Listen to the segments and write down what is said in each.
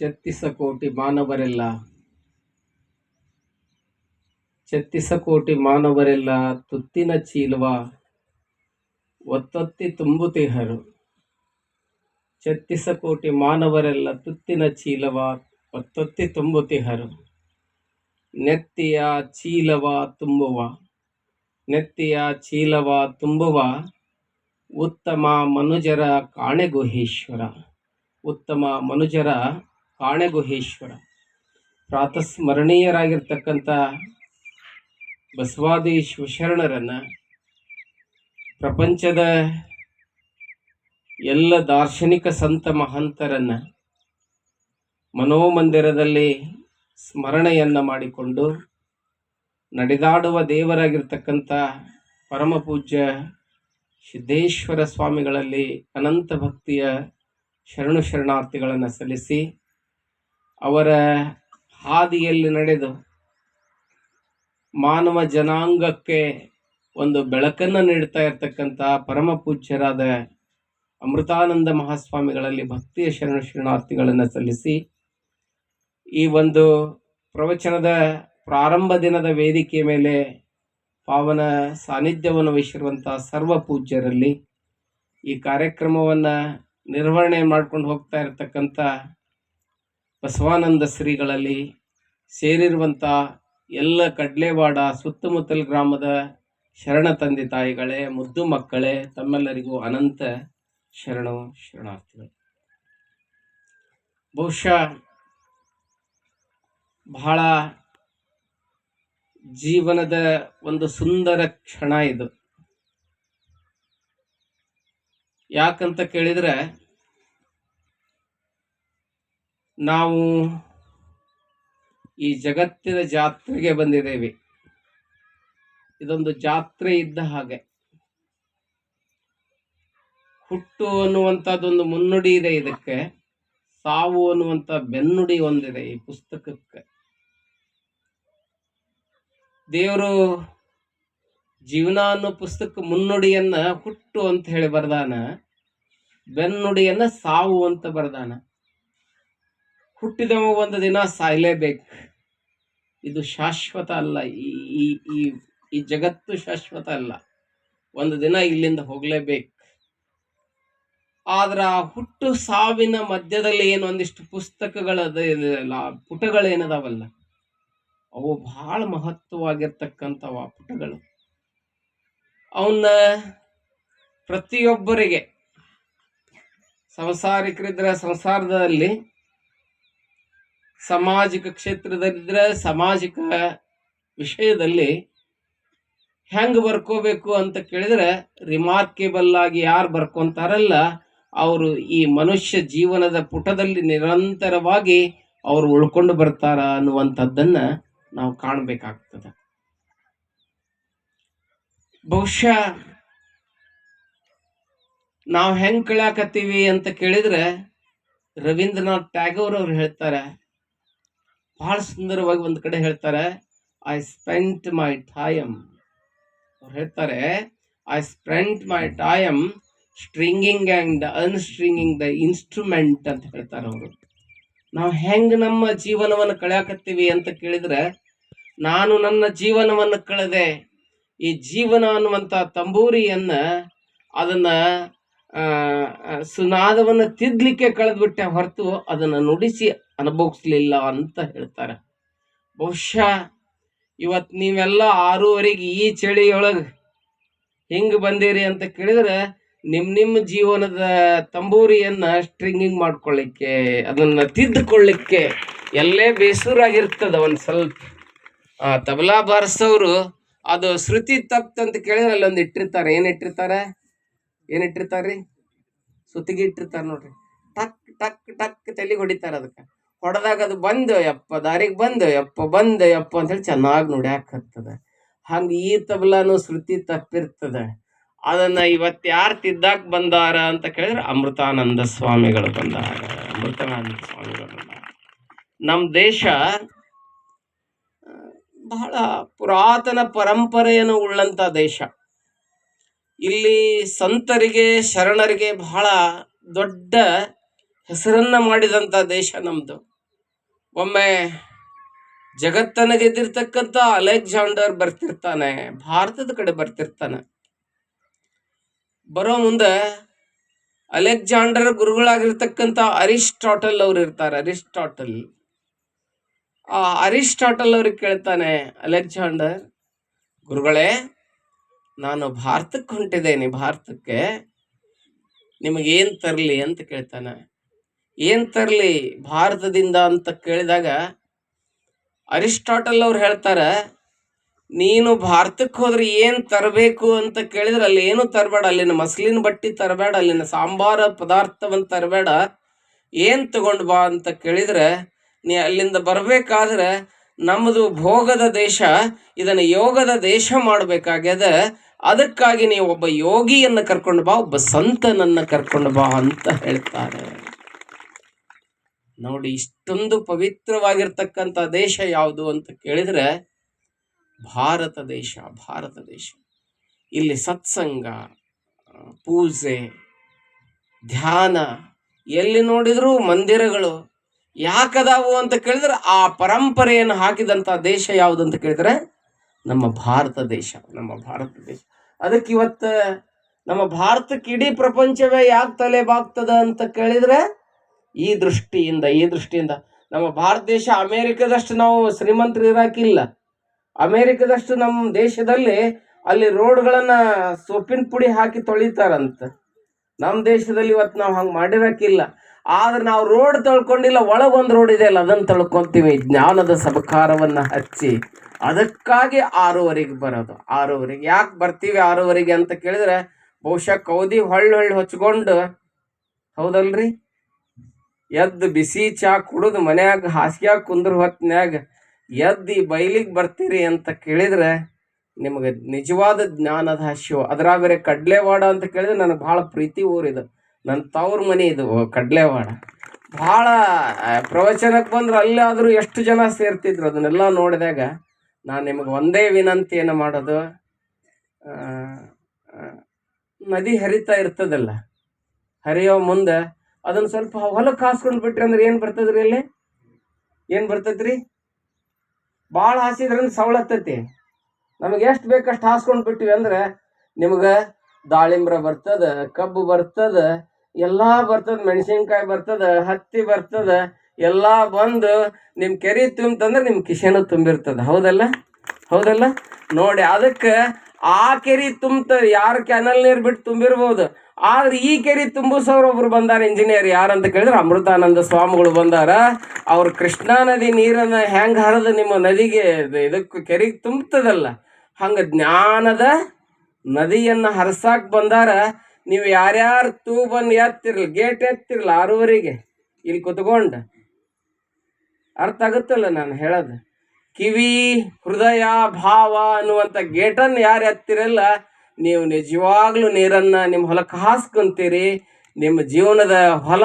ಛತ್ತೀಸ ಕೋಟಿ ಮಾನವರೆಲ್ಲ. ಛತ್ತೀಸ ಕೋಟಿ ಮಾನವರೆಲ್ಲ ತುತ್ತಿನ ಚೀಲವ ಒತ್ತೊತ್ತಿ ತುಂಬುತಿಹರು ಛತ್ತೀಸ ಕೋಟಿ ಮಾನವರೆಲ್ಲ ತುತ್ತಿನ ಚೀಲವ ಒತ್ತೊತ್ತಿ ತುಂಬುತಿಹರು ನೆತ್ತಿಯ ಚೀಲವ ತುಂಬುವ, ನೆತ್ತಿಯ ಚೀಲವ ತುಂಬುವ ಉತ್ತಮ ಮನುಜರ ಕಾಣೆಗುಹೇಶ್ವರ. ಉತ್ತಮ ಮನುಜರ ಕಾಣೆಗುಹೇಶ್ವರ. ಪ್ರಾತಸ್ಮರಣೀಯರಾಗಿರ್ತಕ್ಕಂಥ ಬಸವಾದಿ ಶಿವಶರಣರನ್ನು ಪ್ರಪಂಚದ ಎಲ್ಲ ದಾರ್ಶನಿಕ ಸಂತ ಮಹಂತರನ್ನು ಮನೋಮಂದಿರದಲ್ಲಿ ಸ್ಮರಣೆಯನ್ನು ಮಾಡಿಕೊಂಡು ನಡೆದಾಡುವ ದೇವರಾಗಿರ್ತಕ್ಕಂಥ ಪರಮಪೂಜ್ಯ ಸಿದ್ದೇಶ್ವರ ಸ್ವಾಮಿಗಳಲ್ಲಿ ಅನಂತ ಭಕ್ತಿಯ ಶರಣು ಶರಣಾರ್ಥಿಗಳನ್ನು ಸಲ್ಲಿಸಿ ಅವರ ಹಾದಿಯಲ್ಲಿ ನಡೆದು ಮಾನವ ಜನಾಂಗಕ್ಕೆ ಒಂದು ಬೆಳಕನ್ನು ನೀಡ್ತಾ ಇರತಕ್ಕಂಥ ಪರಮ ಪೂಜ್ಯರಾದ ಅಮೃತಾನಂದ ಮಹಾಸ್ವಾಮಿಗಳಲ್ಲಿ ಭಕ್ತಿಯ ಶರಣ ಶರಣಾರ್ಥಿಗಳನ್ನು ಸಲ್ಲಿಸಿ ಈ ಒಂದು ಪ್ರವಚನದ ಪ್ರಾರಂಭ ದಿನದ ವೇದಿಕೆಯ ಮೇಲೆ ಪಾವನ ಸಾನ್ನಿಧ್ಯವನ್ನು ವಹಿಸಿರುವಂಥ ಸರ್ವ ಪೂಜ್ಯರಲ್ಲಿ ಈ ಕಾರ್ಯಕ್ರಮವನ್ನು ನಿರ್ವಹಣೆ ಮಾಡ್ಕೊಂಡು ಹೋಗ್ತಾ ಇರತಕ್ಕಂಥ ಬಸವಾನಂದ ಶ್ರೀಗಳಲ್ಲಿ ಸೇರಿರುವಂಥ ಎಲ್ಲ ಕಡ್ಲೆವಾಡ ಸುತ್ತಮುತ್ತಲ ಗ್ರಾಮದ ಶರಣ ತಂದೆ ತಾಯಿಗಳೇ, ಮುದ್ದು ಮಕ್ಕಳೇ, ತಮ್ಮೆಲ್ಲರಿಗೂ ಅನಂತ ಶರಣ ಶರಣಾರ್ಥಿಗಳು. ಬಹುಶಃ ಬಹಳ ಜೀವನದ ಒಂದು ಸುಂದರ ಕ್ಷಣ ಇದು. ಯಾಕಂತ ಕೇಳಿದ್ರೆ ನಾವು ಈ ಜಗತ್ತಿನ ಜಾತ್ರೆಗೆ ಬಂದಿದ್ದೇವೆ. ಇದೊಂದು ಜಾತ್ರೆ ಇದ್ದ ಹಾಗೆ. ಹುಟ್ಟು ಅನ್ನುವಂಥದ್ದೊಂದು ಮುನ್ನುಡಿ ಇದೆ ಇದಕ್ಕೆ. ಸಾವು ಅನ್ನುವಂಥ ಬೆನ್ನುಡಿ ಒಂದಿದೆ ಈ ಪುಸ್ತಕಕ್ಕೆ. ದೇವರು ಜೀವನ ಅನ್ನೋ ಪುಸ್ತಕ ಮುನ್ನುಡಿಯನ್ನು ಹುಟ್ಟು ಅಂತ ಹೇಳಿ ಬರ್ದಾನ. ಬೆನ್ನುಡಿಯನ್ನು ಸಾವು ಅಂತ ಬರ್ದಾನ. ಹುಟ್ಟಿದವ ಒಂದು ದಿನ ಸಾಯಲೇಬೇಕು. ಇದು ಶಾಶ್ವತ ಅಲ್ಲ. ಈ ಈ ಈ ಜಗತ್ತು ಶಾಶ್ವತ ಅಲ್ಲ. ಒಂದು ದಿನ ಇಲ್ಲಿಂದ ಹೋಗಲೇಬೇಕು. ಆದ್ರೆ ಆ ಹುಟ್ಟು ಸಾವಿನ ಮಧ್ಯದಲ್ಲಿ ಏನು ಒಂದಿಷ್ಟು ಪುಸ್ತಕಗಳದ ಪುಟಗಳೇನದಾವಲ್ಲ ಅವು ಬಹಳ ಮಹತ್ವವಾಗಿರ್ತಕ್ಕಂಥವ ಆ ಪುಟಗಳು. ಅವನ್ನ ಪ್ರತಿಯೊಬ್ಬರಿಗೆ, ಸಂಸಾರಿಕರಿದ್ರೆ ಸಂಸಾರದಲ್ಲಿ ಸಾಮಾಜಿಕ ಕ್ಷೇತ್ರದಲ್ಲಿದ್ದರೆ ಸಾಮಾಜಿಕ ವಿಷಯದಲ್ಲಿ ಹೆಂಗ್ ಬರ್ಕೋಬೇಕು ಅಂತ ಕೇಳಿದ್ರೆ ರಿಮಾರ್ಕೇಬಲ್ ಆಗಿ ಯಾರು ಬರ್ಕೊಂತಾರಲ್ಲ, ಅವರು ಈ ಮನುಷ್ಯ ಜೀವನದ ಪುಟದಲ್ಲಿ ನಿರಂತರವಾಗಿ ಅವರು ಉಳ್ಕೊಂಡು ಬರ್ತಾರ ಅನ್ನುವಂಥದ್ದನ್ನು ನಾವು ಕಾಣಬೇಕಾಗ್ತದೆ. ಬಹುಶಃ ನಾವು ಹೆಂಗ್ ಕೇಳಾಕತ್ತೀವಿ ಅಂತ ಕೇಳಿದ್ರೆ ರವೀಂದ್ರನಾಥ್ ಟ್ಯಾಗೋರ್ ಅವ್ರು ಹೇಳ್ತಾರೆ ಬಹಳ ಸುಂದರವಾಗಿ ಒಂದು ಕಡೆ ಹೇಳ್ತಾರೆ ಐ ಸ್ಪೆಂಟ್ ಮೈ ಟೈಮ್ ಅವ್ರು ಹೇಳ್ತಾರೆ I spent my time stringing and unstringing the instrument ಅಂತ ಹೇಳ್ತಾರೆ ಅವರು. ನಾವು ಹೆಂಗ್ ನಮ್ಮ ಜೀವನವನ್ನು ಕಳೆಯಾಕತ್ತೀವಿ ಅಂತ ಕೇಳಿದ್ರೆ, ನಾನು ನನ್ನ ಜೀವನವನ್ನು ಕಳೆದೆ. ಈ ಜೀವನ ಅನ್ನುವಂಥ ತಂಬೂರಿಯನ್ನ ಅದನ್ನ ಸುನಾದವನ್ನು ತಿದ್ಲಿಕ್ಕೆ ಕಳೆದ್ಬಿಟ್ಟೆ ಹೊರತು ಅದನ್ನ ನುಡಿಸಿ ಅನುಭವಿಸ್ಲಿಲ್ಲ ಅಂತ ಹೇಳ್ತಾರೆ. ಬಹುಶಃ ಇವತ್ತು ನೀವೆಲ್ಲ ಆರೂವರೆಗೆ ಈ ಚಳಿಯೊಳಗೆ ಹಿಂಗ್ ಬಂದಿರಿ ಅಂತ ಕೇಳಿದ್ರೆ ನಿಮ್ಮ ನಿಮ್ಮ ಜೀವನದ ತಂಬೂರಿಯನ್ನ ಸ್ಟ್ರಿಂಗಿಂಗ್ ಮಾಡ್ಕೊಳ್ಳಿಕ್ಕೆ, ಅದನ್ನ ತಿದ್ದುಕೊಳ್ಳಿಕ್ಕೆ ಎಲ್ಲೇ ಬೇಸೂರಾಗಿರ್ತದ ಒಂದು ಸ್ವಲ್ಪ. ಆ ತಬಲಾ ಬಾರಿಸೋರು ಅದು ಶ್ರುತಿ ಅಂತ ಕೇಳಿದ್ರೆ ಅಲ್ಲೊಂದು ಇಟ್ಟಿರ್ತಾರೆ. ಏನು ಇಟ್ಟಿರ್ತಾರೆ? ಏನ್ ಇಟ್ಟಿರ್ತಾರ್ರಿ ಸುತ್ತಿಗೆ ಇಟ್ಟಿರ್ತಾರೆ ನೋಡ್ರಿ. ಟಕ್ ಟಕ್ ಟಕ್ ತಲೆಗೆ ಹೊಡಿತಾರ ಅದಕ್ಕೆ. ಹೊಡೆದಾಗ ಅದು ಬಂದು ಯಪ್ಪ, ದಾರಿಗೆ ಬಂದು ಯಪ್ಪ ಬಂದು ಯಪ್ಪ ಅಂತೇಳಿ ಚೆನ್ನಾಗಿ ನೋಡ್ಯಾಕ ಹತ್ತದ ಹಂಗ ಈ ತಬಲಾನು ಶ್ರುತಿ ತಪ್ಪಿರ್ತದ. ಅದನ್ನ ಇವತ್ತು ಯಾರು ತಿದ್ದಾಕ್ ಬಂದಾರ ಅಂತ ಕೇಳಿದ್ರೆ ಅಮೃತಾನಂದ ಸ್ವಾಮಿಗಳು ಬಂದಾರ. ಅಮೃತಾನಂದ ಸ್ವಾಮಿಗಳು ಬಂದಾರ. ನಮ್ಮ ದೇಶ ಬಹಳ ಪುರಾತನ ಪರಂಪರೆಯನ್ನು ಉಳ್ಳಂತ ದೇಶ. ಇಲ್ಲಿ ಸಂತರಿಗೆ, ಶರಣರಿಗೆ ಬಹಳ ದೊಡ್ಡ ಹೆಸರನ್ನ ಮಾಡಿದಂಥ ದೇಶ ನಮ್ಮದು ಒಮ್ಮೆ ಜಗತ್ತನ್ನ ಗೆದ್ದಿರ್ತಕ್ಕಂಥ ಅಲೆಕ್ಸಾಂಡರ್ ಬರ್ತಿರ್ತಾನೆ, ಭಾರತದ ಕಡೆ ಬರ್ತಿರ್ತಾನೆ. ಬರೋ ಮುಂದೆ ಅಲೆಕ್ಸಾಂಡರ್ ಗುರುಗಳಾಗಿರ್ತಕ್ಕಂಥ ಅರಿಸ್ಟಾಟಲ್ ಅವ್ರು ಇರ್ತಾರೆ, ಅರಿಸ್ಟಾಟಲ್. ಆ ಅರಿಸ್ಟಾಟಲ್ ಅವ್ರಿಗೆ ಕೇಳ್ತಾನೆ, ಅಲೆಕ್ಸಾಂಡರ್, ಗುರುಗಳೇ, ನಾನು ಭಾರತಕ್ಕೆ ಹೊಂಟಿದ್ದೇನೆ, ಭಾರತಕ್ಕೆ. ನಿಮಗೇನು ತರಲಿ? ಅಂತ ಕೇಳ್ತಾನೆ. ಏನು ತರಲಿ ಭಾರತದಿಂದ ಅಂತ ಕೇಳಿದಾಗ ಅರಿಸ್ಟಾಟಲ್ ಅವ್ರು ಹೇಳ್ತಾರೆ, ನೀನು ಭಾರತಕ್ಕೆ ಹೋದ್ರೆ ಏನು ತರಬೇಕು ಅಂತ ಕೇಳಿದ್ರೆ ಅಲ್ಲಿ ಏನು ತರಬೇಡ, ಅಲ್ಲಿನ ಮಸ್ಲಿನ ಬಟ್ಟಿ ತರಬೇಡ, ಅಲ್ಲಿನ ಸಾಂಬಾರ ಪದಾರ್ಥವನ್ನು ತರಬೇಡ, ಏನು ತಗೊಂಡು ಬಾ ಅಂತ ಕೇಳಿದ್ರೆ, ನೀ ಅಲ್ಲಿಂದ ಬರಬೇಕಾದ್ರೆ ನಮ್ಮದು ಭೋಗದ ದೇಶ, ಇದನ್ನು ಯೋಗದ ದೇಶ ಮಾಡಬೇಕಾಗ್ಯದ, ಅದಕ್ಕಾಗಿ ನೀವು ಒಬ್ಬ ಯೋಗಿಯನ್ನು ಕರ್ಕೊಂಡು ಬಾ, ಒಬ್ಬ ಸಂತನನ್ನು ಕರ್ಕೊಂಡು ಬಾ ಅಂತ ಹೇಳ್ತಾರೆ. ನೋಡಿ, ಇಷ್ಟೊಂದು ಪವಿತ್ರವಾಗಿರ್ತಕ್ಕಂಥ ದೇಶ ಯಾವುದು ಅಂತ ಕೇಳಿದ್ರೆ, ಭಾರತ ದೇಶ ಭಾರತ ದೇಶ. ಇಲ್ಲಿ ಸತ್ಸಂಗ, ಪೂಜೆ, ಧ್ಯಾನ, ಎಲ್ಲಿ ನೋಡಿದರೂ ಮಂದಿರಗಳು ಯಾಕದಾವು ಅಂತ ಕೇಳಿದ್ರೆ, ಆ ಪರಂಪರೆಯನ್ನು ಹಾಕಿದಂಥ ದೇಶ ಯಾವುದು ಅಂತ ಕೇಳಿದ್ರೆ, ನಮ್ಮ ಭಾರತ ದೇಶ, ನಮ್ಮ ಭಾರತ ದೇಶ. ಅದಕ್ಕೆ ಇವತ್ತು ನಮ್ಮ ಭಾರತಕ್ಕೆ ಇಡೀ ಪ್ರಪಂಚವೇ ಯಾಕೆ ತಲೆ ಬಾಗ್ತದ ಅಂತ ಕೇಳಿದ್ರೆ ಈ ದೃಷ್ಟಿಯಿಂದ ಈ ದೃಷ್ಟಿಯಿಂದ ನಮ್ಮ ಭಾರತ ದೇಶ ಅಮೇರಿಕದಷ್ಟು ನಾವು ಶ್ರೀಮಂತರು ಇರಾಕಿಲ್ಲ ಅಮೇರಿಕದಷ್ಟು ನಮ್ಮ ದೇಶದಲ್ಲಿ ಅಲ್ಲಿ ರೋಡ್ಗಳನ್ನು ಸೊಪ್ಪಿನ ಪುಡಿ ಹಾಕಿ ತೊಳಿತಾರಂತ. ನಮ್ಮ ದೇಶದಲ್ಲಿ ಇವತ್ತು ನಾವು ಹಂಗೆ ಮಾಡಿರಕ್ಕಿಲ್ಲ ಆದ್ರೆ ನಾವು ರೋಡ್ ತೊಳ್ಕೊಂಡಿಲ್ಲ ಒಳಗೊಂದು ರೋಡ್ ಇದೆ ಅಲ್ಲ, ಅದನ್ನು ತೊಳ್ಕೊಂತೀವಿ. ಜ್ಞಾನದ ಸಬಕಾರವನ್ನು ಹಚ್ಚಿ. ಅದಕ್ಕಾಗಿ ಆರೂವರೆಗೆ ಬರೋದು. ಆರೂವರೆಗೆ ಯಾಕೆ ಬರ್ತೀವಿ ಆರೂವರೆಗೆ ಅಂತ ಕೇಳಿದ್ರೆ, ಬಹುಶಃ ಕೌದಿ ಹೊಳ್ಳಿ ಹೊಳ್ಳಿ ಹೊಚ್ಕೊಂಡು, ಹೌದಲ್ರಿ? ಎದ್ದು ಬಿಸಿ ಚಾ ಕುಡಿದು ಮನ್ಯಾಗ ಹಾಸಿಗ್ಯಾಗ ಕುಂದ್ರ ಹೊತ್ನ್ಯಾಗ ಎದ್ದು ಈ ಬೈಲಿಗೆ ಬರ್ತೀರಿ ಅಂತ ಕೇಳಿದ್ರೆ ನಿಮಗೆ ನಿಜವಾದ ಜ್ಞಾನದ ಹಸಿವು ಅದ್ರಾಗ ಬೇರೆ ಕಡ್ಲೆವಾಡ ಅಂತ ಕೇಳಿದ್ರೆ ನನಗೆ ಭಾಳ ಪ್ರೀತಿ ಊರಿದು ನನ್ನ ತವ್ರ ಮನೆ ಇದು ಕಡ್ಲೆವಾಡ. ಭಾಳ ಪ್ರವಚನಕ್ಕೆ ಬಂದ್ರೆ ಅಲ್ಲಾದರೂ ಎಷ್ಟು ಜನ ಸೇರ್ತಿದ್ರು ಅದನ್ನೆಲ್ಲ ನೋಡಿದಾಗ ನಾನು ನಿಮಗೆ ಒಂದೇ ವಿನಂತಿಯನ್ನು ಮಾಡೋದು ಆ, ಆ, ನದಿ ಹರಿತಾ ಇರ್ತದಲ್ಲ ಹರಿಯೋ ಮುಂದೆ ಅದನ್ನ ಸ್ವಲ್ಪ ಹೊಲಕ್ಕೆ ಹಾಸ್ಕೊಂಡು ಬಿಟ್ರಿ ಅಂದ್ರೆ ಏನು ಬರ್ತದ್ರಿ ಇಲ್ಲಿ ಏನು ಬರ್ತದ್ರಿ ಭಾಳ ಹಾಸಿದ್ರಂದ್ರೆ ಸವಳತ್ತೈತಿ. ನಮಗೆ ಎಷ್ಟು ಬೇಕಷ್ಟು ಹಾಸ್ಕೊಂಡು ಬಿಟ್ಟಿವಿ ಅಂದ್ರೆ ನಿಮ್ಗೆ ದಾಳಿಂಬ್ರ ಬರ್ತದ, ಕಬ್ಬು ಬರ್ತದ, ಎಲ್ಲ ಬರ್ತದ, ಮೆಣಸಿನ್ಕಾಯಿ ಬರ್ತದ, ಹತ್ತಿ ಬರ್ತದ, ಎಲ್ಲ ಬಂದು ನಿಮ್ಮ ಕೆರೆ ತುಂಬ್ತಂದ್ರೆ ನಿಮ್ಮ ಕಿಶೆನು ತುಂಬಿರ್ತದ. ಹೌದಲ್ಲ? ಹೌದಲ್ಲ? ನೋಡಿ, ಅದಕ್ಕೆ ಆ ಕೆರೆ ತುಂಬ್ತ ಯಾರು ಕ್ಯಾನಲ್ ನೀರು ಬಿಟ್ಟು ತುಂಬಿರ್ಬೋದು? ಆದ್ರೆ ಈ ಕೆರೆ ತುಂಬಿಸೋರು ಒಬ್ರು ಬಂದಾರ ಇಂಜಿನಿಯರ್ ಯಾರಂತ ಕೇಳಿದ್ರೆ ಅಮೃತಾನಂದ ಸ್ವಾಮಿಗಳು ಬಂದಾರ. ಅವ್ರು ಕೃಷ್ಣಾ ನದಿ ನೀರನ್ನ ಹೆಂಗೆ ಹರಿದು ನಿಮ್ಮ ನದಿಗೆ ಇದು- ಇದಕ್ಕೆ ಕೆರೆಗೆ ತುಂಬ್ತದಲ್ಲ, ಹಂಗೆ ಜ್ಞಾನದ ನದಿಯನ್ನು ಹರ್ಸಾಕ್ ಬಂದಾರ. ನೀವು ಯಾರ್ಯಾರು ತೂಬನ್ನು ಎತ್ತಿರಲ್ಲ ಗೇಟ್ ಎತ್ತಿರಲ್ಲ ಆರೂವರೆಗೆ ಇಲ್ಲಿ ಕುತ್ಕೊಂಡು ಅರ್ಥ ಆಗುತ್ತಲ್ಲ ನಾನು ಹೇಳೋದು. ಕಿವಿ ಹೃದಯ ಭಾವ ಅನ್ನುವಂಥ ಗೇಟನ್ನು ಯಾರು ಎತ್ತಿರಲ್ಲ ನೀವು ನಿಜವಾಗ್ಲೂ ನೀರನ್ನು ನಿಮ್ಮ ಹೊಲಕ್ಕೆ ಹಾಸ್ಕೊಂತೀರಿ, ನಿಮ್ಮ ಜೀವನದ ಹೊಲ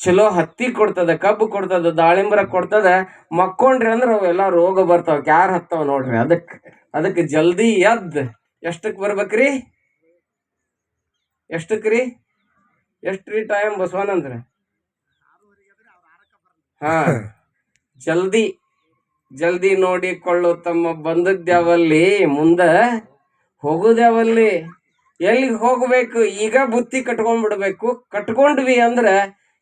ಚಲೋ ಹತ್ತಿ ಕೊಡ್ತದೆ, ಕಬ್ಬು ಕೊಡ್ತದೆ, ದಾಳಿಂಬರ ಕೊಡ್ತದೆ, ಮಕ್ಕೊಂಡ್ರಿ ಅಂದ್ರೆ ಅವೆಲ್ಲ ರೋಗ ಬರ್ತಾವ ಯಾರು ಹತ್ತಾವ ನೋಡ್ರಿ. ಅದಕ್ಕೆ ಅದಕ್ಕೆ ಜಲ್ದಿ ಎದ್ದು ಎಷ್ಟಕ್ಕೆ ಬರ್ಬೇಕ್ರಿ? ಎಷ್ಟಕ್ಕೆ ರೀ ಎಷ್ಟು ರೀ ಟೈಮ್ ಬಸವನಂದ್ರೆ ಹಾ, ಜಲ್ದಿ ಜಲ್ದಿ ನೋಡಿಕೊಳ್ಳು ತಮ್ಮ ಬಂದದ್ಯಾವಲ್ಲಿ ಮುಂದೆ ಹೋಗುದ್ಯಾವಲ್ಲಿ ಎಲ್ಲಿಗೆ ಹೋಗ್ಬೇಕು? ಈಗ ಬುತ್ತಿ ಕಟ್ಕೊಂಡ್ಬಿಡ್ಬೇಕು. ಕಟ್ಕೊಂಡ್ವಿ ಅಂದ್ರೆ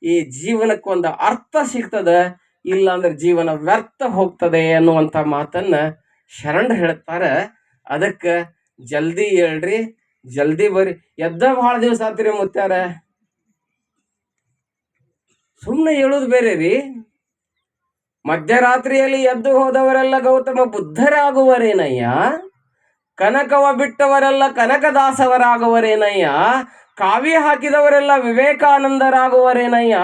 ಈ ಜೀವನಕ್ಕೆ ಒಂದು ಅರ್ಥ ಸಿಗ್ತದೆ ಇಲ್ಲ ಅಂದ್ರೆ ಜೀವನ ವ್ಯರ್ಥ ಹೋಗ್ತದೆ ಅನ್ನುವಂಥ ಮಾತನ್ನ ಶರಣ್ ಹೇಳ್ತಾರೆ. ಅದಕ್ಕೆ ಜಲ್ದಿ ಹೇಳ್ರಿ, ಜಲ್ದಿ ಬರ್ರಿ. ಎದ್ದ ಭಾಳ ದಿವಸ ಆತ್ರಿ ಮುತ್ಯಾರ? ಸುಮ್ಮನೆ ಹೇಳೋದು ಬೇರೆ ರೀ. ಮಧ್ಯರಾತ್ರಿಯಲ್ಲಿ ಎದ್ದು ಹೋದವರೆಲ್ಲ ಗೌತಮ ಬುದ್ಧರಾಗುವರೇನಯ್ಯ? ಕನಕವ ಬಿಟ್ಟವರೆಲ್ಲ ಕನಕದಾಸವರಾಗುವರೇನಯ್ಯ? ಕಾವ್ಯ ಹಾಕಿದವರೆಲ್ಲ ವಿವೇಕಾನಂದರಾಗುವರೇನಯ್ಯ?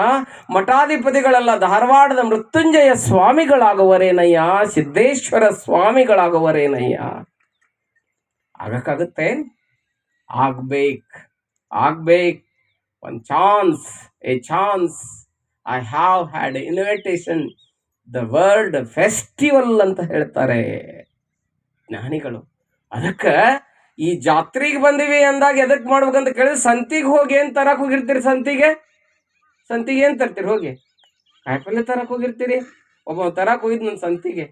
ಮಠಾಧಿಪತಿಗಳೆಲ್ಲ ಧಾರವಾಡದ ಮೃತ್ಯುಂಜಯ ಸ್ವಾಮಿಗಳಾಗುವರೇನಯ್ಯ? ಸಿದ್ದೇಶ್ವರ ಸ್ವಾಮಿಗಳಾಗುವರೇನಯ್ಯ? ಆಗಕ್ಕಾಗುತ್ತೆ? ಆಗ್ಬೇಕು ಆಗ್ಬೇಕು. ಒಂದು chance, a chance. I have had invitation. The world festival ಅಂತ ಹೇಳ್ತಾರೆ. ಜ್ಞಾನಿಗಳು. ಅದಕ್ಕೆ ಈ ಜಾತ್ರೆಗೆ ಬಂದಿವಿ ಅಂದಾಗ ಎದಕ್ಕೆ ಮಾಡ್ಬೇಕಂತ ಕೇಳಿದ್ರೆ ಸಂತಿಗೆ ಹೋಗಿ ಏನು ತರಕ್ಕೆ ಹೋಗಿರ್ತೀರಿ ಸಂತಿಗೆ? ಸಂತಿಗೆ ಏನು ತರ್ತೀರಿ ಹೋಗಿ? ಕಾಯಿಪಲ್ಲೆ ತರಕ್ಕೆ ಹೋಗಿರ್ತೀರಿ? ಒಬ್ಬ ತರಕ್ಕೆ ಹೋಗಿದ್ ನನ್ನ ಸಂತಿಗೆ.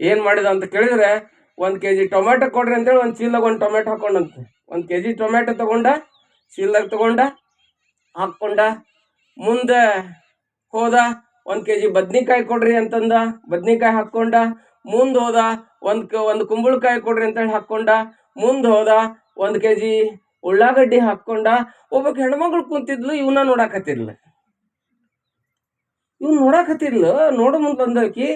ಏನು ಮಾಡಿದ ಅಂತ ಕೇಳಿದ್ರೆ ಒಂದು ಕೆ ಜಿ ಟೊಮೆಟೊ ಕೊಡ್ರಿ ಅಂತೇಳಿ ಒಂದು ಚೀಲಾಗ ಒಂದು ಟೊಮೆಟೊ ಹಾಕೊಂಡಂತೆ. ಒಂದು ಕೆ ಜಿ ಟೊಮೆಟೊ ತಗೊಂಡ, ಚೀಲದಾಗ ತಗೊಂಡ ಹಾಕ್ಕೊಂಡ ಮುಂದೆ ಹೋದ ಒಂದು ಕೆ ಜಿ ಬದ್ನಿಕಾಯಿ ಕೊಡ್ರಿ ಅಂತಂದ. ಬದ್ನಿಕಾಯಿ ಹಾಕ್ಕೊಂಡ ಮುಂದೆ ಹೋದ ಒಂದು ಕ ಒಂದು ಕುಂಬಳಕಾಯಿ ಕೊಡ್ರಿ ಅಂತೇಳಿ ಹಾಕ್ಕೊಂಡ ಮುಂದೆ ಹೋದ ಒಂದು ಕೆ ಜಿ ಉಳ್ಳಾಗಡ್ಡಿ ಹಾಕ್ಕೊಂಡ ಒಬ್ಬಕ್ಕೆ ಹೆಣ್ಮಗಳು ಕುಂತಿದ್ಲು ಇವನ್ನ ನೋಡಾಕತ್ತಿರ್ಲ. ಇವ್ನು ನೋಡಾಕತ್ತಿರ್ಲ, ನೋಡು ಮುಂದೆ ಬಂದಕಿ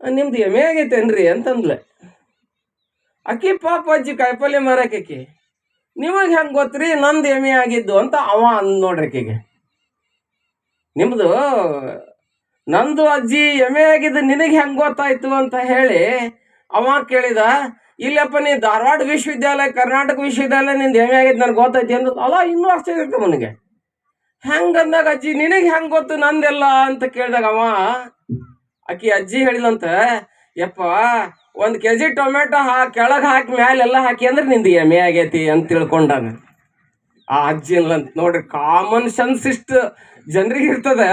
ನಿಮ್ದು ಎಮೆ ಆಗೈತೇನ್ರಿ ಅಂತಂದ್ಲೆ. ಅಕ್ಕಿ ಪಾಪ ಅಜ್ಜಿ ಕಾಯಿಪಲ್ಯ ಮಾರಾಕಿ ನಿಮಗೆ ಹೆಂಗೆ ಗೊತ್ತ್ರಿ, ನಂದು ಎಮೆ ಆಗಿದ್ದು ಅಂತ ಅವ ಅಂದ್ ನೋಡ್ರಿ ಆಕೆಗೆ ನಿಮ್ದು ನಂದು ಅಜ್ಜಿ ಎಮೆ ಆಗಿದ್ದು ನಿನಗೆ ಹೆಂಗೆ ಗೊತ್ತಾಯ್ತು ಅಂತ ಹೇಳಿ ಅವ ಕೇಳಿದ, ಇಲ್ಲಪ್ಪ, ನೀ ಧಾರವಾಡ ವಿಶ್ವವಿದ್ಯಾಲಯ, ಕರ್ನಾಟಕ ವಿಶ್ವವಿದ್ಯಾಲಯ ನಿಂದು ಎಮೆ ಆಗಿದ್ದು ನನಗೆ ಗೊತ್ತೈತಿ ಅಂತ ಅಲ್ಲ ಇನ್ನೂ ಆಶ್ಚರ್ಯ ಇರ್ತದೆ ಅವನಿಗೆ. ಹೆಂಗಂದಾಗ ಅಜ್ಜಿ, ನಿನಗೆ ಹೆಂಗೆ ಗೊತ್ತು ನಂದೆಲ್ಲ ಅಂತ ಕೇಳಿದಾಗ ಅವ, ಆಕಿ ಅಜ್ಜಿ ಹೇಳಿದಂತ, ಯಪ್ಪ, ಒಂದು ಕೆ ಜಿ ಟೊಮೆಟೊ ಹಾ, ಕೆಳಗೆ ಹಾಕಿ ಮ್ಯಾಲೆಲ್ಲ ಹಾಕಿ ಅಂದ್ರೆ ನಿಂದು ಎಮೆ ಆಗೈತಿ ಅಂತ ತಿಳ್ಕೊಂಡಾನ. ಆ ಅಜ್ಜಿ ಅಂತ. ನೋಡ್ರಿ ಕಾಮನ್ ಸೆನ್ಸ್ ಇಷ್ಟು ಜನರಿಗೆ ಇರ್ತದೆ.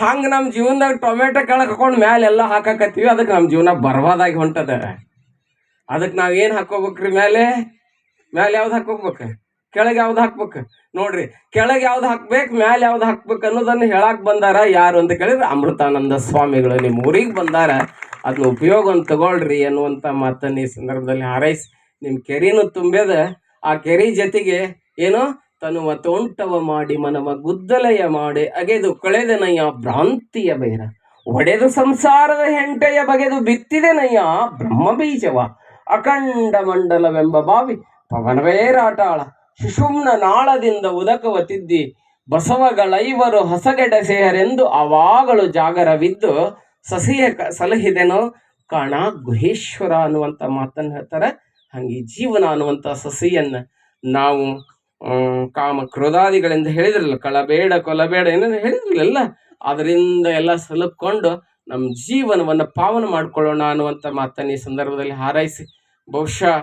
ಹಂಗೆ ನಮ್ಮ ಜೀವನದಾಗ ಟೊಮೆಟೊ ಕೆಳಗೆ ಹಾಕೊಂಡು ಮ್ಯಾಲೆ ಎಲ್ಲ ಹಾಕಾಕತ್ತೀವಿ. ಅದಕ್ಕೆ ನಮ್ಮ ಜೀವನ ಬರ್ಬಾದಾಗಿ ಹೊಂಟದ. ಅದಕ್ಕೆ ನಾವು ಏನು ಹಾಕೋಬೇಕ್ರಿ ಮೇಲೆ ಮ್ಯಾಲೆ ಯಾವ್ದು ಹಾಕೋಬೇಕು ಕೆಳಗೆ ಯಾವ್ದು ಹಾಕ್ಬೇಕು? ನೋಡ್ರಿ, ಕೆಳಗೆ ಯಾವ್ದು ಹಾಕ್ಬೇಕು, ಮ್ಯಾಲೆ ಯಾವ್ದು ಹಾಕ್ಬೇಕು ಅನ್ನೋದನ್ನು ಹೇಳಕ್ ಬಂದಾರ ಯಾರು ಅಂತ ಕೇಳಿದ್ರೆ ಅಮೃತಾನಂದ ಸ್ವಾಮಿಗಳು. ನಿಮ್ಮ ಊರಿಗೆ ಬಂದಾರ ಅದನ್ನ ಉಪಯೋಗವನ್ನು ತಗೊಳ್ರಿ ಅನ್ನುವಂಥ ಮಾತನ್ನು ಈ ಸಂದರ್ಭದಲ್ಲಿ ಹಾರೈಸಿ ನಿಮ್ಮ ಕೆರೆನೂ ತುಂಬ್ಯದ. ಆ ಕೆರಿ ಜೊತೆಗೆ ಏನು? ತನುವ ತೋಂಟವ ಮಾಡಿ ಮನವ ಗುದ್ದಲೆಯ ಮಾಡಿ ಅಗೆದು ಕಳೆದನಯ್ಯ ಭ್ರಾಂತಿಯ ಬೇರ. ಒಡೆದು ಸಂಸಾರದ ಹೆಂಟೆಯ ಬಗೆದು ಬಿತ್ತಿದೆನಯ್ಯ ಬ್ರಹ್ಮ ಬೀಜವ. ಅಖಂಡ ಮಂಡಲವೆಂಬ ಬಾವಿ ಪವನವೇರಾಟಾಳ ಶಿಶುಮ್ನ ನಾಳದಿಂದ ಉದಕವ ತಿದ್ದಿ ಬಸವಗಳೈವರು ಹೊಸಗೆಡಸೆಯರೆಂದು ಅವಾಗಳು ಜಾಗರವಿದ್ದು ಸಸಿಯ ಸಲಹಿದೆನೋ ಕಾಣ ಗುಹೇಶ್ವರ ಅನ್ನುವಂಥ ಮಾತನ್ನು ಹೇಳ್ತಾರೆ. ಹಂಗೆ ಜೀವನ ಅನ್ನುವಂಥ ಸಸಿಯನ್ನು ನಾವು ಕಾಮ ಕ್ರೋಧಾದಿಗಳಿಂದ ಹೇಳಿದ್ರಲ್ಲ, ಕಳಬೇಡ ಕೊಲಬೇಡ ಏನೇನು ಹೇಳಿದ್ರಲ್ಲ, ಅದರಿಂದ ಎಲ್ಲ ಸಲುಕೊಂಡು ನಮ್ಮ ಜೀವನವನ್ನು ಪಾವನ ಮಾಡ್ಕೊಳ್ಳೋಣ ಅನ್ನುವಂಥ ಮಾತನ್ನು ಈ ಸಂದರ್ಭದಲ್ಲಿ ಹಾರೈಸಿ. ಬಹುಶಃ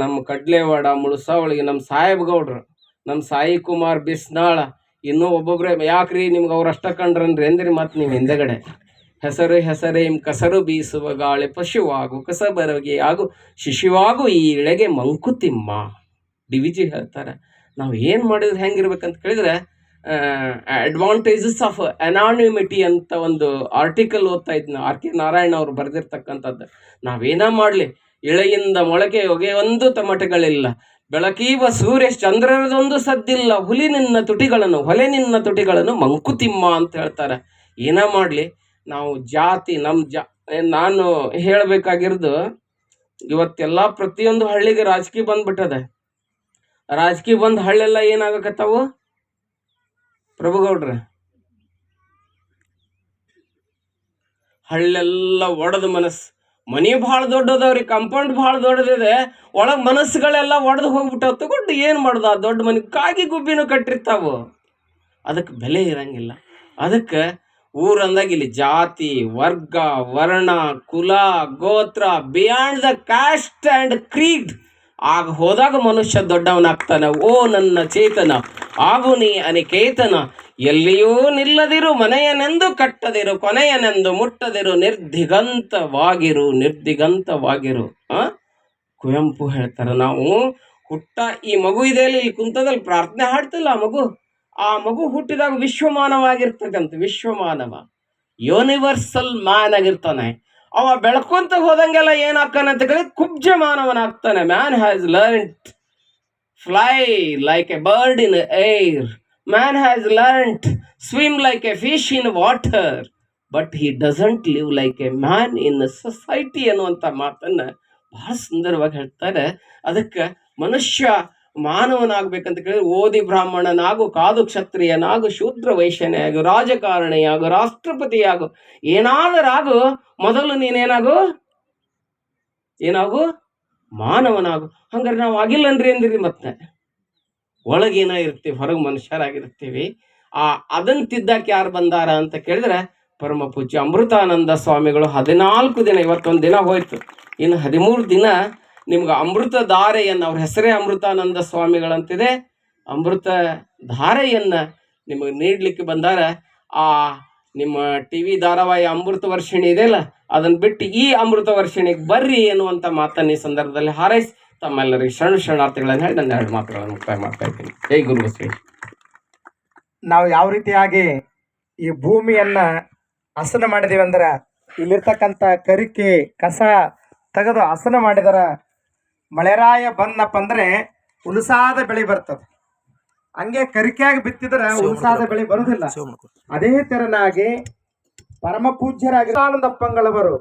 ನಮ್ಮ ಕಡ್ಲೆವಾಡ, ಮುಳುಸಾವಳಿಗೆ ನಮ್ಮ ಸಾಹೇಬ್ ಗೌಡ್ರು ನಮ್ಮ ಸಾಯಿ ಕುಮಾರ್ ಬಿಸ್ನಾಳ, ಇನ್ನೂ ಒಬ್ಬೊಬ್ಬರೇ ಯಾಕ್ರಿ ನಿಮ್ಗೆ ಅವ್ರು ಅಷ್ಟ ಕಂಡ್ರನ್ರಿ ಅಂದ್ರಿ ಮತ್ತು ನೀವು ಹಿಂದೆಗಡೆ. ಹೆಸರು ಹೆಸರೇಂ ಕಸರು ಬೀಸುವ ಗಾಳಿ ಪಶುವಾಗು ಕಸಬರಗೆ ಆಗು, ಶಿಶುವಾಗು ಈ ಇಳೆಗೆ ಮಂಕುತಿಮ್ಮ. ಡಿ ವಿ ಜಿ ಹೇಳ್ತಾರೆ. ನಾವು ಏನು ಮಾಡಿದ್ರೆ ಹೆಂಗಿರ್ಬೇಕಂತ ಕೇಳಿದ್ರೆ ಅಡ್ವಾಂಟೇಜಸ್ ಆಫ್ ಅನಾನಿಮಿಟಿ ಅಂತ ಒಂದು ಆರ್ಟಿಕಲ್ ಓದ್ತಾ ಇದ್ನ. ಆರ್ ಕೆ ನಾರಾಯಣ ಅವರು ಬರೆದಿರ್ತಕ್ಕಂಥದ್ದು. ನಾವೇನ ಮಾಡಲಿ? ಇಳೆಯಿಂದ ಮೊಳಕೆ ಒಂದು ತಮಟೆಗಳಿಲ್ಲ. ಬೆಳಕೀವ ಸೂರ್ಯ ಚಂದ್ರರದೊಂದು ಸದ್ದಿಲ್ಲ. ಹುಲಿ ನಿನ್ನ ತುಟಿಗಳನ್ನು, ಹೊಲೆ ನಿನ್ನ ತುಟಿಗಳನ್ನು ಮಂಕುತಿಮ್ಮ ಅಂತ ಹೇಳ್ತಾರೆ. ಏನ ಮಾಡಲಿ? ನಾವು ಜಾತಿ ನಮ್ಮ ಜಾ ನಾನು ಹೇಳಬೇಕಾಗಿರೋದು, ಇವತ್ತೆಲ್ಲ ಪ್ರತಿಯೊಂದು ಹಳ್ಳಿಗೆ ರಾಜಕೀಯ ಬಂದ್ಬಿಟ್ಟದೆ. ರಾಜಕೀಯ ಬಂದ ಹಳ್ಳೆಲ್ಲ ಏನಾಗಕತ್ತಾವು? ಪ್ರಭುಗೌಡ್ರ. ಹಳ್ಳೆಲ್ಲ ಒಡೆದ ಮನಸ್ಸು. ಮನಿ ಭಾಳ ದೊಡ್ಡದವ್ರಿ ಕಂಪೌಂಡ್ ಭಾಳ ದೊಡ್ಡದಿದೆ. ಒಳಗೆ ಮನಸ್ಸುಗಳೆಲ್ಲ ಒಡೆದು ಹೋಗ್ಬಿಟ್ಟಾವ. ತಗೊಂಡು ಏನು ಮಾಡೋದು? ಆ ದೊಡ್ಡ ಮನೆ ಕಾಗಿ ಗುಬ್ಬಿನೂ ಕಟ್ಟಿರ್ತಾವು. ಅದಕ್ಕೆ ಬೆಲೆ ಇರಂಗಿಲ್ಲ. ಅದಕ್ಕೆ ಊರಂದಾಗ ಇಲ್ಲಿ ಜಾತಿ, ವರ್ಗ, ವರ್ಣ, ಕುಲ, ಗೋತ್ರ beyond the caste and creed ಆಗ ಹೋದಾಗ ಮನುಷ್ಯ ದೊಡ್ಡವನಾಗ್ತಾನೆ. ಓ ನನ್ನ ಚೇತನ, ಆಗು ನೀ ಅನಿಕೇತನ, ಎಲ್ಲಿಯೂ ನಿಲ್ಲದಿರು, ಮನೆಯನೆಂದು ಕಟ್ಟದಿರು, ಕೊನೆಯನೆಂದು ಮುಟ್ಟದಿರು ನಿರ್ದಿಗಂತವಾಗಿರು ನಿರ್ದಿಗಂತವಾಗಿರು ಆ? ಕುವೆಂಪು ಹೇಳ್ತಾರೆ, ನಾವು ಹುಟ್ಟ ಈ ಮಗು ಇದೆ ಇಲ್ಲಿ ಕುಂತದಲ್ಲಿ ಪ್ರಾರ್ಥನೆ ಹಾಡ್ತಿಲ್ಲ ಆ ಮಗು. ಆ ಮಗು ಹುಟ್ಟಿದಾಗ ವಿಶ್ವಮಾನವಾಗಿರ್ತಕ್ಕಂಥ, ವಿಶ್ವಮಾನವ. ಯೂನಿವರ್ಸಲ್ ಮ್ಯಾನ್ ಆಗಿರ್ತಾನೆ. ಅವ ಬೆಳ್ಕೊಂತ ಹೋದಂಗೆಲ್ಲ ಅಂತ ಕೇಳಿದ್ರೆ ಕುಬ್ಜ ಮಾನವನಾಗ್ತಾನೆ man has learnt fly like a bird in air man has learnt swim like a fish in water but he doesn't live like a man in society ಅನ್ನುವಂಥ ಮಾತನ್ನು ಬಹಳ ಸುಂದರವಾಗಿ ಹೇಳ್ತಾರೆ ಅದಕ್ಕೆ ಮನುಷ್ಯ ಮಾನವನಾಗಬೇಕಂತ ಕೇಳಿದ್ರೆ ಓದಿ ಬ್ರಾಹ್ಮಣನಾಗು, ಕಾದು ಕ್ಷತ್ರಿಯನಾಗು, ಶೂದ್ರ ವೈಶ್ಯನೆಯಾಗು ರಾಜಕಾರಣಿಯಾಗು, ರಾಷ್ಟ್ರಪತಿಯಾಗು, ಏನಾದರಾಗು, ಮೊದಲು ನೀನೇನಾಗು? ಏನಾಗು? ಮಾನವನಾಗು. ಹಂಗಾರೆ ನಾವು ಆಗಿಲ್ಲನ್ರಿ ಅಂದ್ರಿ ಮತ್ತೆ. ಒಳಗೇನ ಇರ್ತೀವಿ, ಹೊರಗೆ ಮನುಷ್ಯರಾಗಿರ್ತೀವಿ. ಆ ಅದನ್ನ ತಿದ್ದಕ್ಕೆ ಯಾರು ಬಂದಾರ ಅಂತ ಕೇಳಿದ್ರೆ ಪರಮ ಪೂಜ್ಯ ಅಮೃತಾನಂದ ಸ್ವಾಮಿಗಳು ಹದಿನಾಲ್ಕು ದಿನ, ಇವತ್ತೊಂದು ದಿನ ಹೋಯ್ತು. ಇನ್ನು ಹದಿಮೂರು ದಿನ ನಿಮ್ಗೆ ಅಮೃತ ಧಾರೆಯನ್ನು ಅವ್ರ ಹೆಸರೇ ಅಮೃತಾನಂದ ಸ್ವಾಮಿಗಳಂತಿದೆ. ಅಮೃತ ಧಾರೆಯನ್ನು ನಿಮಗೆ ನೀಡ್ಲಿಕ್ಕೆ ಬಂದಾರ. ಆ ನಿಮ್ಮ ಟಿ ವಿ ಧಾರಾವಾಹಿ ಅಮೃತ ವರ್ಷಿಣಿ ಇದೆಯಲ್ಲ ಅದನ್ನ ಬಿಟ್ಟು ಈ ಅಮೃತ ವರ್ಷಿಣಿಗೆ ಬರ್ರಿ ಎನ್ನುವಂಥ ಮಾತನ್ನ ಈ ಸಂದರ್ಭದಲ್ಲಿ ಹಾರೈಸಿ ತಮ್ಮೆಲ್ಲರಿಗೆ ಶರಣ ಶರಣಾರ್ಥಿಗಳನ್ನು ಹೇಳಿ ನನ್ನ ಎರಡು ಮಾತುಗಳನ್ನು ಮುಕ್ತಾಯ ಮಾಡ್ತಾ ಇದ್ದೀನಿ. ಜೈ ಗುರು ನಾವು ಯಾವ ರೀತಿಯಾಗಿ ಈ ಭೂಮಿಯನ್ನ ಹಸನ ಮಾಡಿದೀವಿ ಅಂದ್ರೆ ಇಲ್ಲಿರ್ತಕ್ಕಂಥ ಕರಿಕೆ ಕಸ ತೆಗೆದು ಹಸನ ಮಾಡಿದರ ಮಳೆರಾಯ ಬಂದಪ್ಪ ಅಂದ್ರೆ ಉಲ್ಸಾದ ಬೆಳೆ ಬರ್ತದೆ. ಹಂಗೆ ಕರಿಕೆಯಾಗಿ ಬಿತ್ತಿದ್ರೆ ಉಲ್ಸಾದ ಬೆಳೆ. ಬರುವುದಿಲ್ಲ ಅದೇ ತೆರನಾಗಿ ಪರಮ ಪೂಜ್ಯರಾಗಿ ಆನಂದಪ್ಪಂಗಳವರು